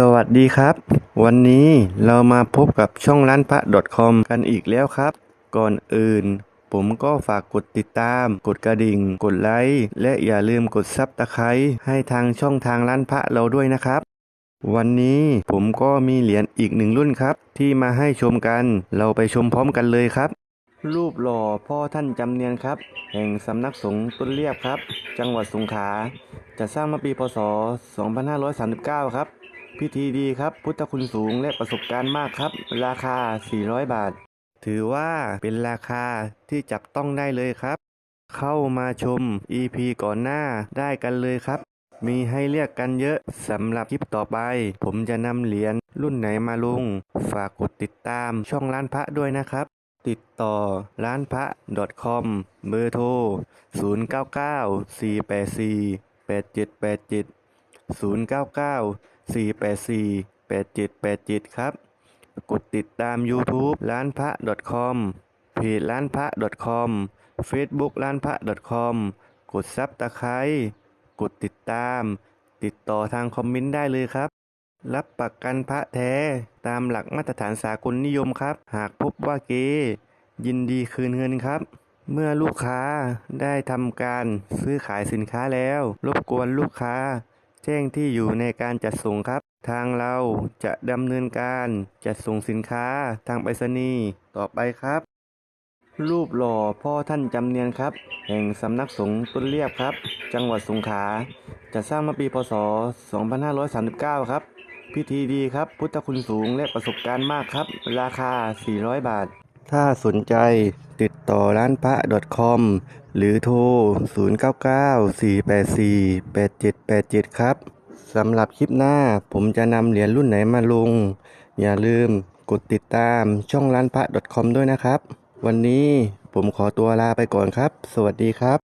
สวัสดีครับ วันนี้เรามาพบกับช่องร้านพระ .com กันอีกแล้วครับ ก่อนอื่น ผมก็ฝากกดติดตาม กดกระดิ่ง กดไลค์และอย่าลืมกดซับตะไคร้ให้ทางช่องทางร้านพระเราด้วยนะครับ วันนี้ผมก็มีเหรียญอีกหนึ่งรุ่นครับ ที่มาให้ชมกัน เราไปชมพร้อมกันเลยครับ รูปหล่อพ่อท่านจำเนียนครับ แห่งสำนักสงฆ์ต้นเรียบครับ จังหวัดสงขลาจะสร้างเมื่อปีพศ 2539 ครับ พิธีดีครับ พุทธคุณสูงและประสบการณ์มากครับ ราคา 400 บาท ถือว่าเป็นราคาที่จับต้องได้เลยครับ เข้ามาชม EP ก่อนหน้าได้กันเลยครับ มีให้เรียกกันเยอะสำหรับคลิปต่อไป ผมจะนำเหรียญรุ่นไหนมาลง ฝากกดติดตามช่องร้านพระด้วยนะครับ ติดต่อร้านพระ .com เบอร์โทร 099 484 8787 099 484 8787 ครับ กดติดตาม YouTube ร้านพระ .com เพจร้านพระ .com Facebook ร้านพระ .com กดซับตะไคร้กดติดตาม ติดต่อทางคอมเมนต์ได้เลยครับ รับประกันพระแท้ตามหลักมาตรฐานสากลนิยมครับ หากพบว่าเกยินดีคืนเงินครับ เมื่อลูกค้าได้ทำการซื้อขายสินค้าแล้ว รบกวนลูกค้า แจ้งที่อยู่ในการจัดส่งครับ ทางเราจะดำเนินการจัดส่งสินค้าทางไปรษณีย์ต่อไปครับ รูปหล่อพ่อท่านจำเนียนครับ แห่งสำนักสงฆ์ต้นเรียบครับ จังหวัดสงขลาจะสร้างเมื่อปีพศ 2539 ครับ พิธีดีครับ พุทธคุณสูงและประสบการณ์มากครับ ราคา 400 บาท ถ้าสนใจติดต่อร้านพระ .com หรือโทร 0994848787 ครับ สำหรับคลิปหน้าผมจะนำเหรียญรุ่นไหนมาลง อย่าลืมกดติดตามช่องร้านพระ .com ด้วยนะครับ วันนี้ผมขอตัวลาไปก่อนครับ สวัสดีครับ